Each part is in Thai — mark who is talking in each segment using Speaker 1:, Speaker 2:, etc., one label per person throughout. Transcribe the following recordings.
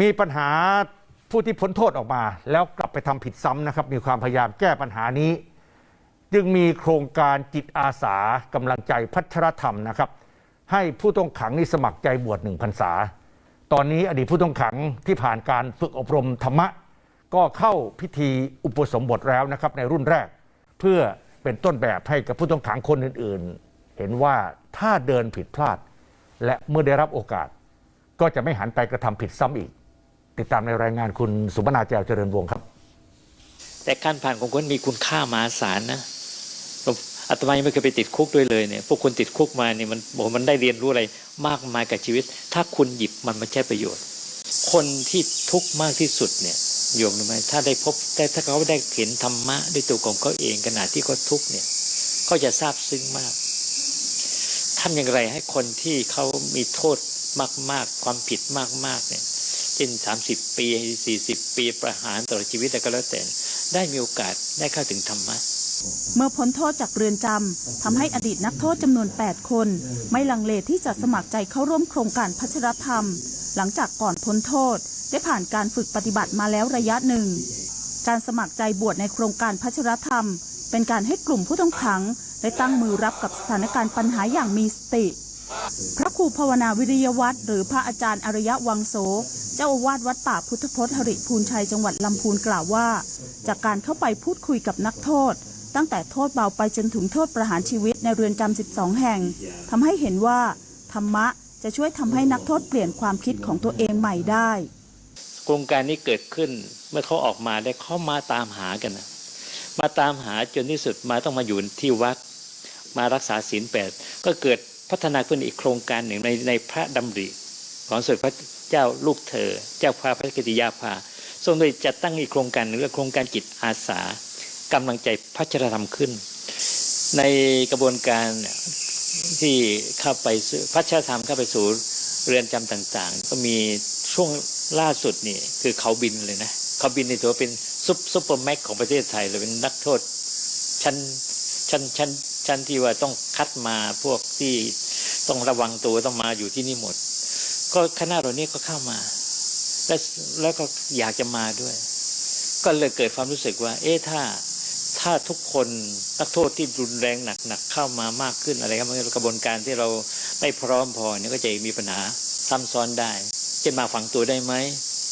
Speaker 1: มีปัญหาผู้ที่พ้นโทษออกมา แล้วกลับไปทำผิดซ้ำนะครับ มีความพยายามแก้ปัญหานี้ จึงมีโครงการจิตอาสากำลังใจพัฒนธรรมนะครับ ให้ผู้ต้องขังนี่สมัครใจบวชหนึ่งพรรษา ตอนนี้อดีตผู้ต้องขังที่ผ่านการฝึกอบรมธรรมะ ก็เข้าพิธีอุปสมบทแล้วนะครับในรุ่นแรก เพื่อเป็นต้นแบบให้กับผู้ต้องขังคนอื่นๆ เห็นว่าถ้าเดินผิดพลาด และเมื่อได้รับโอกาส ก็จะไม่หันไปกระทำผิดซ้ำอีก ติดตามในรายงานคุณสุบนาแจวเจริญวงศ์ครับ
Speaker 2: แต่การผ่านของคนมีคุณค่ามหาศาลนะอาตมายังไม่เคยไปติดคุกด้วยเลยเนี่ยพวกคนติดคุกมาเนี่ยมันโอ้มันได้เรียนรู้อะไรมากมายกับชีวิต ถ้าคุณหยิบมันมาใช้ประโยชน์ คนที่ทุกข์มากที่สุดเนี่ยโยมรู้ไหมถ้าได้พบแต่ถ้าเขาได้เห็นธรรมะด้วยตัวของเขาเองขณะที่เขาทุกข์เนี่ยเขาจะซาบซึ้งมากทำอย่างไรให้คนที่เขามีโทษมาก ๆ ความผิดมาก ๆ เนี่ย เช่นสามสิบปีสี่สิบปีประหารตลอดชีวิตแต่ก็แล้วแต่ ได้มีโอกาสได้เข้าถึงธรรมะ
Speaker 3: เมื่อพ้นโทษจากเรือนจำทำให้อดีตนักโทษจำนวน 8 คน ไม่ลังเลที่จะสมัครใจเข้าร่วมโครงการพัชรธรรม หลังจากก่อนพ้นโทษ ได้ผ่านการฝึกปฏิบัติมาแล้วระยะหนึ่ง การสมัครใจบวชในโครงการพัชรธรรม เป็นการให้กลุ่มผู้ต้องขัง ได้ตั้งมือรับกับสถานการณ์ปัญหาอย่างมีสติ พระครูภาวนาวิริยวัตรหรือพระอาจารย์อริยะวังโสเจ้าอาวาสวัดป่าพุทธพจน์หริพูนชัยจังหวัดลำพูนกล่าวว่า จากการเข้าไปพูดคุยกับนักโทษ ตั้งแต่โทษเบาไปจนถึงโทษประหารชีวิตในเรือนจำ 12 แห่งทำให้เห็นว่า ธรรมะจะช่วยทำให้นักโทษเปลี่ยนความคิดของตัวเองใหม่ได้
Speaker 2: โครงการนี้เกิดขึ้นเมื่อเขาออกมาได้เข้ามาตามหากันนะมาตามหาจนที่สุดมาต้องมาอยู่ที่วัด มารักษาศีลแปดก็เกิด พัฒนาขึ้นอีกโครงการหนึ่งในในพระดำริของสมเด็จพระเจ้าลูกเธอ เจ้าพระพระกติยาภาทรงโดยจัดตั้งอีกโครงการหนึ่งเรียกโครงการจิตอาสากำลังใจพัชรธรรมขึ้น ในกระบวนการที่เข้าไปสู่พัชรธรรมเข้าไปสู่เรือนจำต่างๆ ก็มีช่วงล่าสุดนี่คือเขาบินเลยนะเขาบินในตัวาเป็นซุปซุปเปอร์แม็กของประเทศไทยเลยเป็นนักโทษชั้นชั้นชั้นชั้นที่ว่าต้องคัดมาพวกที่ ต้องระวังตัวต้องมาอยู่ที่นี่หมด ก็คณะเหล่านี้ก็เข้ามา และแล้วก็อยากจะมาด้วย ก็เลยเกิดความรู้สึกว่า เอ๊ะถ้าถ้าทุกคนนักโทษที่รุนแรงหนักๆเข้ามามากขึ้นอะไรครับกระบวนการที่เราไม่พร้อมพอเนี่ยก็จะมีปัญหาซ้ำซ้อนได้เช่นมาฝังตัวได้ไหม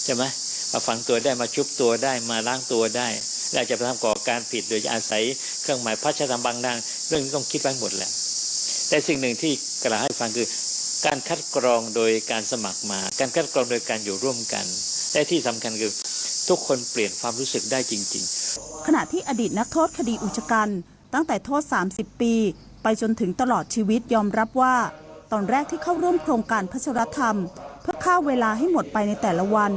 Speaker 2: ใช่ไหมมาฝังตัวได้มาชุบตัวได้มาล้างตัวได้และอาจะไปทำก่อการผิดโดยอาศัยเครื่องหมายพัชธรรมบางดังเรื่องนี้ต้องคิดไว้หมดแหละ แต่สิ่งหนึ่งที่กล่าวให้ฟังคือ การคัดกรองโดยการสมัครมา การคัดกรองโดยการอยู่ร่วมกัน และที่สำคัญคือทุกคนเปลี่ยนความรู้สึกได้จริง ๆ
Speaker 3: ขณะที่อดีตนักโทษคดีอุกชกันตั้งแต่โทษ 30 ปี ไปจนถึงตลอดชีวิตยอมรับว่า ตอนแรกที่เข้าร่วมโครงการพัชรธรรม เพื่อฆ่าเวลาให้หมดไปในแต่ละวัน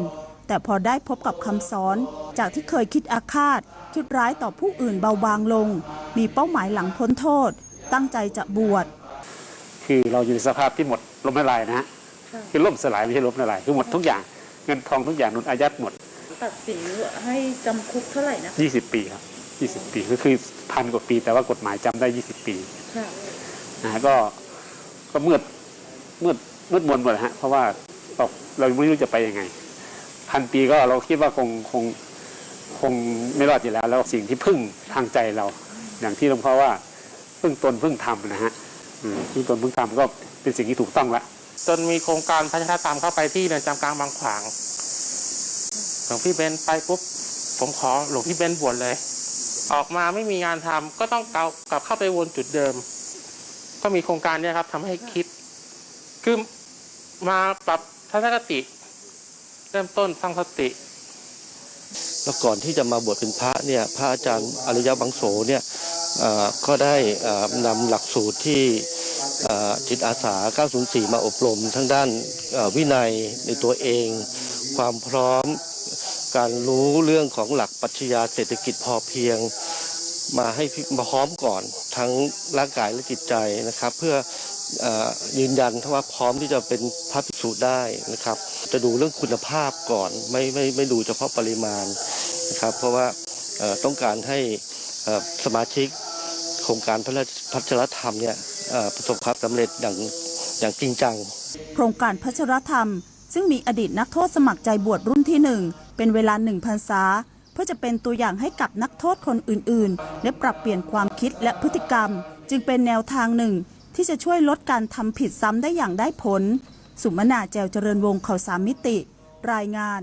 Speaker 3: แต่พอได้พบกับคำสอน จากที่เคยคิดอาฆาต คิดร้ายต่อผู้อื่นเบาบางลง มีเป้าหมายหลังพ้นโทษ ตั้งใจจะบวช
Speaker 4: คือเราอยู่ในสภาพที่หมดล้มละลายนะฮะคือล่มสลายไม่ใช่ล้มละลายคือหมดทุกอย่างเงินทองทุกอย่างนุนอายัดหมด
Speaker 5: ตัดสินให้จำคุกเท่าไหร่นะคะ
Speaker 4: 20ปีครับ20ปีก็คือพันกว่าปี แต่ว่ากฎหมายจำได้20ปี
Speaker 5: ค่ะ
Speaker 4: นะฮะก็ก็มืดมืดมืดมนหมดฮะเพราะว่าเราเราไม่รู้จะไปยังไงพันปีก็เราคิดว่าคงคงคงไม่รอดอยู่แล้ว แล้วสิ่งที่พึ่งทางใจเรา อย่างที่หลวงพ่อว่าพึ่งตนพึ่งธรรมนะฮะ อืมพึ่งตนพึ่งธรรมก็เป็นสิ่งที่ถูกต้องละ
Speaker 6: จนมีโครงการพัฒนาตามเข้าไปที่เรือนจำกลางบางขวางหลวงพี่เบนไปปุ๊บผมขอหลวงพี่เบนบวชเลย ออกมาไม่มีงานทำก็ต้องเกากลับเข้าไปวนจุดเดิม ก็มีโครงการเนี้ครับทำให้คิดคือมาปรับทัศนคติ เริ่มต้นสร้างสติ
Speaker 7: แล้วก่อนที่จะมาบวชเป็นพระเนี่ย พระอาจารย์อริยบังโสเนี่ยเอ่อก็ได้เอ่อนำหลักสูตรที่เอ่อ จิตอาสา 904 มาอบรมทั้งด้านวินัยในตัวเอง ความพร้อม การรู้เรื่องของหลักปัชญาเศรษฐกิจพอเพียง มาให้มาพร้อมก่อนทั้งร่างกายและจิตใจนะครับ เพื่ออยืนยันว่าพร้อมที่จะเป็นพระภิกษุได้นะครับ จะดูเรื่องคุณภาพก่อนไม่ไม่ไม่ดูเฉพาะปริมาณนะครับ เพราะว่าต้องการให้สมาชิกโครงการพระราชพัชรธรรมเนี่ย ประสบความสำเร็จอย่างอย่างจริงจัง
Speaker 3: โครงการพัชรธรรม ซึ่งมีอดีตนักโทษสมัครใจบวชรุ่นที่หนึ่งเป็นเวลาหนึ่งพรรษาเพื่อจะเป็นตัวอย่างให้กับนักโทษคนอื่นๆ และปรับเปลี่ยนความคิดและพฤติกรรม จึงเป็นแนวทางหนึ่ง ที่จะช่วยลดการทำผิดซ้ำได้อย่างได้ผล สุมนาแจวเจริญวงศ์ข่าวสามมิติ รายงาน